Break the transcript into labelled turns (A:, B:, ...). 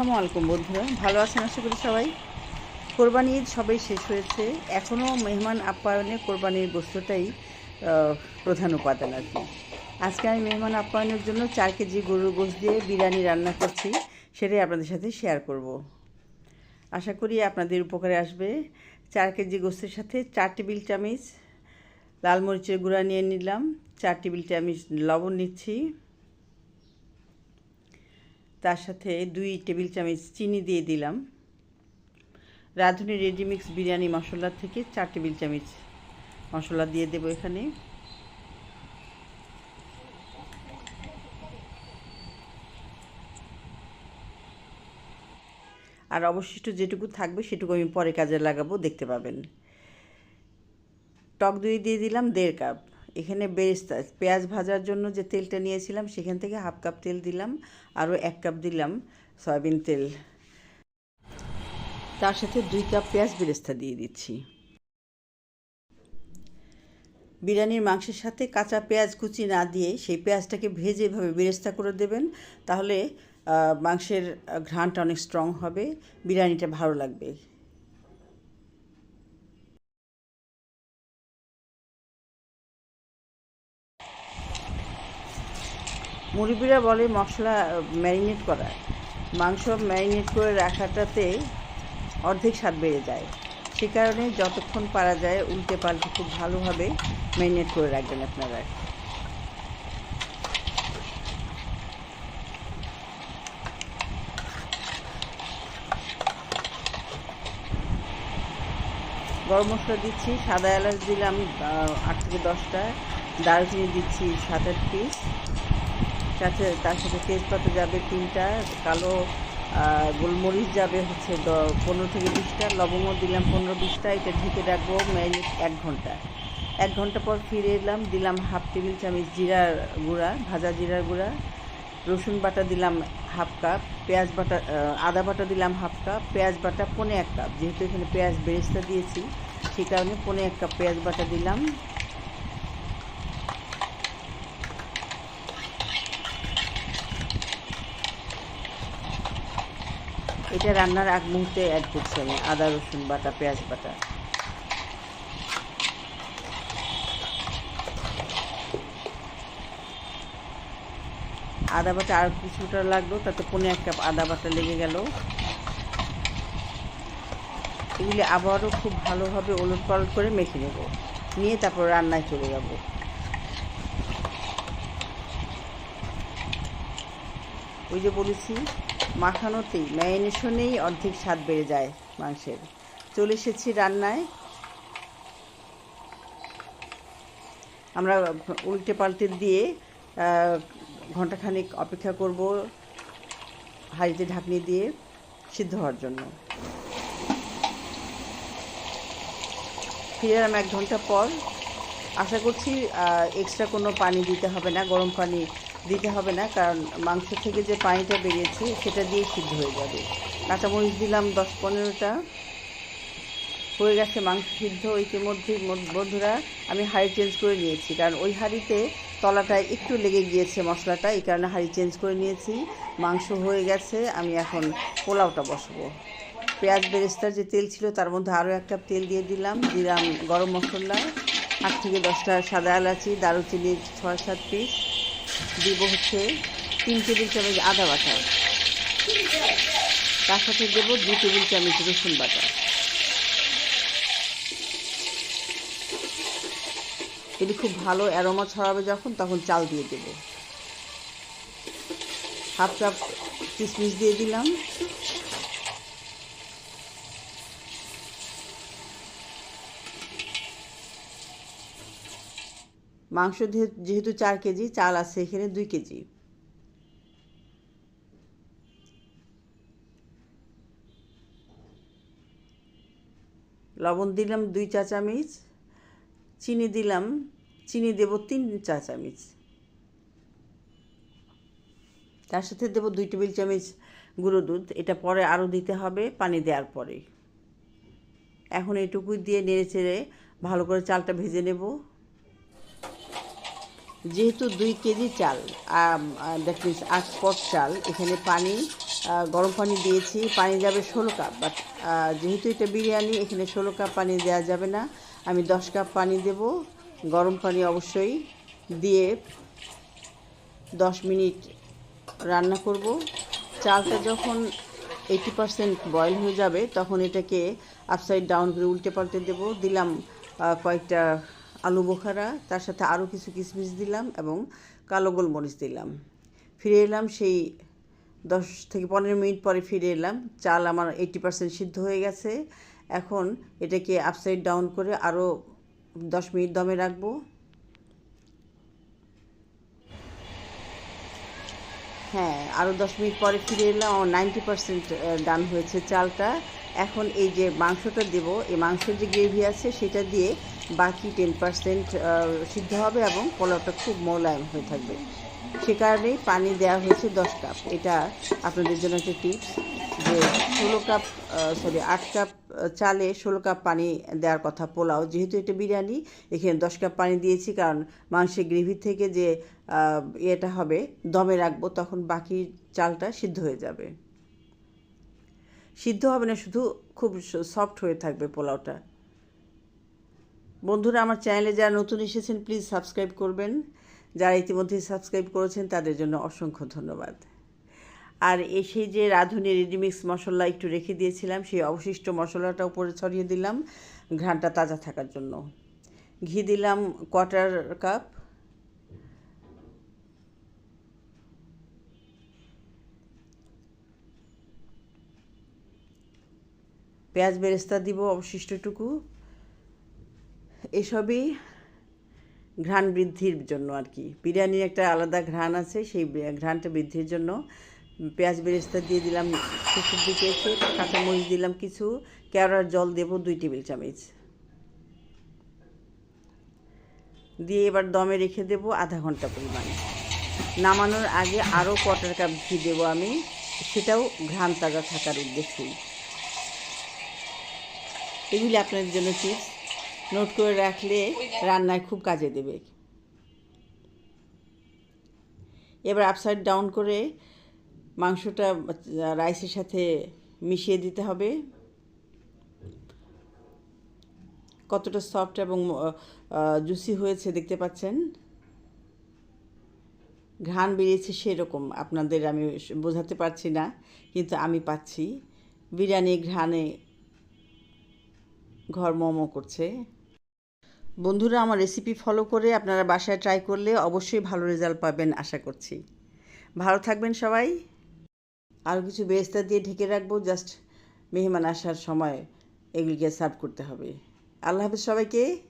A: আসসালামু আলাইকুম বন্ধুরা। ভালো আছেন আশা করি সবাই? কোরবানি ঈদ সবাই শেষ হয়েছে। এখনও মেহমান আপ্যায়নে কোরবানির গোস্তটাই প্রধান উপাদান আর কি। আজকে আমি মেহমান আপ্যায়নের জন্য চার কেজি গরুর গোস্ত দিয়ে বিরিয়ানি রান্না করছি। সেটাই আপনাদের সাথে শেয়ার করব। আশা করি আপনাদের উপকারে আসবে। চার কেজি গোস্তের সাথে চার টেবিল চামচ লাল মরিচের গুঁড়া নিয়ে নিলাম। চার টেবিল চামচ লবণ নিচ্ছি। তার সাথে দুই টেবিল চামচ চিনি দিয়ে দিলাম। রাঁধুনি রেডিমিক্স বিরিয়ানি মশলা থেকে চার টেবিল চামচ মশলা দিয়ে দেবো এখানে। আর অবশিষ্ট যেটুকু থাকবে সেটুকু আমি পরে কাজে লাগাবো, দেখতে পাবেন। টক দই দিয়ে দিলাম দেড় কাপ। এখানে বেরেস্তা পেঁয়াজ ভাজার জন্য যে তেলটা নিয়েছিলাম, সেখান থেকে হাফ কাপ তেল দিলাম, আরও এক কাপ দিলাম সয়াবিন তেল। তার সাথে দুই কাপ পেঁয়াজ বেরেস্তা দিয়ে দিচ্ছি। বিরিয়ানির মাংসের সাথে কাঁচা পেঁয়াজ কুচি না দিয়ে সেই পেঁয়াজটাকে ভেজে এভাবে বেরেস্তা করে দেবেন, তাহলে মাংসের ঘ্রাণটা অনেক স্ট্রং হবে, বিরিয়ানিটা ভালো লাগবে। মুরব্বীরা বলে মশলা ম্যারিনেট করা। মাংস ম্যারিনেট করে রাখাটাতে অর্ধেক স্বাদ বেড়ে যায়। সে কারণে যতক্ষণ পারা যায় উল্টে পাল্টে খুব ভালোভাবে ম্যারিনেট করে রাখবেন আপনারা। গরম মশলা দিচ্ছি, সাদা এলাচ দিলাম আট থেকে দশটা। দারুচিনি দিচ্ছি, সাত আট পিস। সাথে তার সাথে তেজপাতা যাবে তিনটা, কালো গোলমরিচ যাবে হচ্ছে পনেরো থেকে বিশটা, লবঙ্গ দিলাম পনেরো বিশটা, এটা ঢেকে রাখব ম্যারিনেট এক ঘণ্টা। এক ঘণ্টা পর ফিরে এলাম, দিলাম হাফ টেবিল চামচ জিরার গুঁড়া, ভাজা জিরার গুঁড়া, রসুন বাটা দিলাম হাফ কাপ, পেঁয়াজ বাটা আদা বাটা দিলাম হাফ কাপ, পেঁয়াজ বাটা পনে এক কাপ, যেহেতু এখানে পেঁয়াজ বেরেস্তা দিয়েছি সেই কারণে পনে এক কাপ পেঁয়াজ বাটা দিলাম। এটা রান্নার আগ মুহূর্তে অ্যাড করছি আমি আদা, রসুন বাটা, পেঁয়াজ বাটা। আদা বাটা আর কিছুটা লাগল, তাতে পনেরো এক কাপ আদা বাটা লেগে গেল। এগুলি আবারও খুব ভালোভাবে ওলট পালট করে মেখে নেব। নিয়ে তারপর রান্নায় চলে যাব। ওই যে বলেছি, মাখানোতেই, ম্যারিনেশনেই অর্ধেক স্বাদ বেড়ে যায় মাংসের। চলে এসেছি রান্নায়। আমরা উল্টে পাল্টে দিয়ে ঘন্টাখানেক অপেক্ষা করব হাঁড়িতে ঢাকনি দিয়ে সিদ্ধ হওয়ার জন্য। ফিরে এক ঘণ্টা পর। আশা করছি এক্সট্রা কোনো পানি দিতে হবে না, গরম পানি দিতে হবে না, কারণ মাংস থেকে যে পানিটা বেরিয়েছে সেটা দিয়ে সিদ্ধ হয়ে যাবে। কাঁচামরিচ দিলাম দশ পনেরোটা। হয়ে গেছে মাংস সিদ্ধ। ইতিমধ্যে বন্ধুরা, আমি হাঁড়ি চেঞ্জ করে নিয়েছি, কারণ ওই হাঁড়িতে তলাটায় একটু লেগে গিয়েছে মশলাটা, এই কারণে হাঁড়ি চেঞ্জ করে নিয়েছি। মাংস হয়ে গেছে, আমি এখন পোলাওটা বসাবো। পেঁয়াজ বেরেস্তার যে তেল ছিল, তার মধ্যে আরও এক কাপ তেল দিয়ে দিলাম। দিলাম গরম মশলা, আট থেকে দশটা সাদা এলাচি দারুচিনি ছয়, সাত পিস দিব হচ্ছে তিন টেবিল চামচ আদা বাটা। তার সাথে দেবো দু টেবিল চামচ রসুন বাটা। এটি খুব ভালো অ্যারোমা ছড়াবে যখন, তখন চাল দিয়ে দেব। হাফ কাপ কিশমিশ দিয়ে দিলাম। মাংস যেহে- যেহেতু চার কেজি, চাল আছে এখানে দুই কেজি। লবণ দিলাম দুই চা চামচ, চিনি দিলাম, চিনি দেব তিন চা চামচ। তার সাথে দেবো দুই টেবিল চামচ গুঁড়ো দুধ, এটা পরে আরও দিতে হবে পানি দেওয়ার পরে। এখন এটুকুই দিয়ে নেড়ে চেড়ে ভালো করে চালটা ভেজে নেব। যেহেতু দুই কেজি চাল দ্যাট মিনস আট পট চাল, এখানে পানি গরম পানি দিয়েছি, পানি যাবে ষোলো কাপ, বাট যেহেতু এটা বিরিয়ানি, এখানে ষোলো কাপ পানি দেওয়া যাবে না, আমি দশ কাপ পানি দেব, গরম পানি অবশ্যই দিয়ে দশ মিনিট রান্না করব। চালটা যখন এইটি পার্সেন্ট বয়েল হয়ে যাবে, তখন এটাকে আপসাইড ডাউন করে উল্টে পাল্টে দেবো, দিলাম কয়েকটা আলু বোখারা, তার সাথে আরও কিছু কিশমিশ দিলাম এবং কালো গোলমরিচ দিলাম। ফিরে এলাম সেই দশ থেকে পনেরো মিনিট পরে ফিরে এলাম। চাল আমার এইটি পার্সেন্ট সিদ্ধ হয়ে গেছে। এখন এটাকে আপসাইড ডাউন করে আরও দশ মিনিট দমে রাখব। হ্যাঁ আরও দশ মিনিট পরে ফিরে এলাম। আমার নাইনটি পার্সেন্ট ডান হয়েছে চালটা। এখন এই যে মাংসটা দেব, এই মাংসের যে গ্রেভি আছে সেটা দিয়ে বাকি টেন পার্সেন্ট সিদ্ধ হবে এবং পোলাওটা খুব মোলায়েম হয়ে থাকবে। সে কারণেই পানি দেওয়া হয়েছে দশ কাপ। এটা আপনাদের জন্য একটা টিপস যে ষোলো কাপ সরি আট কাপ চালে ষোলো কাপ পানি দেওয়ার কথা পোলাও। যেহেতু এটা বিরিয়ানি, এখানে দশ কাপ পানি দিয়েছি কারণ মাংসের গ্রেভি থেকে যে ইয়েটা হবে, দমে রাখব, তখন বাকি চালটা সিদ্ধ হয়ে যাবে। সিদ্ধ হবে না, শুধু খুব সফট হয়ে থাকবে পোলাওটা। বন্ধুরা, আমার চ্যানেলে যারা নতুন এসেছেন প্লিজ সাবস্ক্রাইব করবেন। যারা ইতিমধ্যে সাবস্ক্রাইব করেছেন, তাদের জন্য অসংখ্য ধন্যবাদ। আর এসে যে রাঁধুনি রেডিমিক্স মশলা একটু রেখে দিয়েছিলাম, সেই অবশিষ্ট মশলাটা উপরে ছড়িয়ে দিলাম, ঘ্রাণটা তাজা থাকার জন্য। ঘি দিলাম কোয়ার্টার কাপ পেঁয়াজ বেরেস্তা দিব অবশিষ্টটুকু। এসবই ঘ্রাণ বৃদ্ধির জন্য আর কি। বিরিয়ানির একটা আলাদা ঘ্রাণ আছে, সেই ঘ্রাণটা বৃদ্ধির জন্য পেঁয়াজ বেরেস্তা দিয়ে দিলাম শেষের দিকে এসে, কাঁচামরিচ দিলাম কিছু, কেওড়ার জল দেব দুই টেবিল চামচ। দিয়ে এবার দমে রেখে দেব আধা ঘণ্টা পরিমাণ। নামানোর আগে আরও কোয়ার্টার কাপ ঘি দেবো আমি, সেটাও ঘ্রাণ তাজা থাকার উদ্দেশ্যেই। এগুলি আপনাদের জন্য টিপস নোট করে রাখলে রান্নায় খুব কাজে দেবে। এবার আপসাইড ডাউন করে মাংসটা রাইসের সাথে মিশিয়ে দিতে হবে। কতটা সফট এবং জুসি হয়েছে দেখতে পাচ্ছেন? ঘ্রাণ বেরিয়েছে সেরকম। আপনাদের আমি বোঝাতে পারছি না, কিন্তু আমি পাচ্ছি। বিরিয়ানি ঘ্রাণে ঘর মম করছে। বন্ধুরা, আমার রেসিপি ফলো করে আপনারা বাসায় ট্রাই করলে অবশ্যই ভালো রেজাল্ট পাবেন, আশা করছি। ভালো থাকবেন সবাই। আরও কিছু বেস্তা দিয়ে ঢেকে রাখব জাস্ট মেহমান আসার সময় এগুলিকে সার্ভ করতে হবে। আল্লাহ হাফিজ সবাইকে।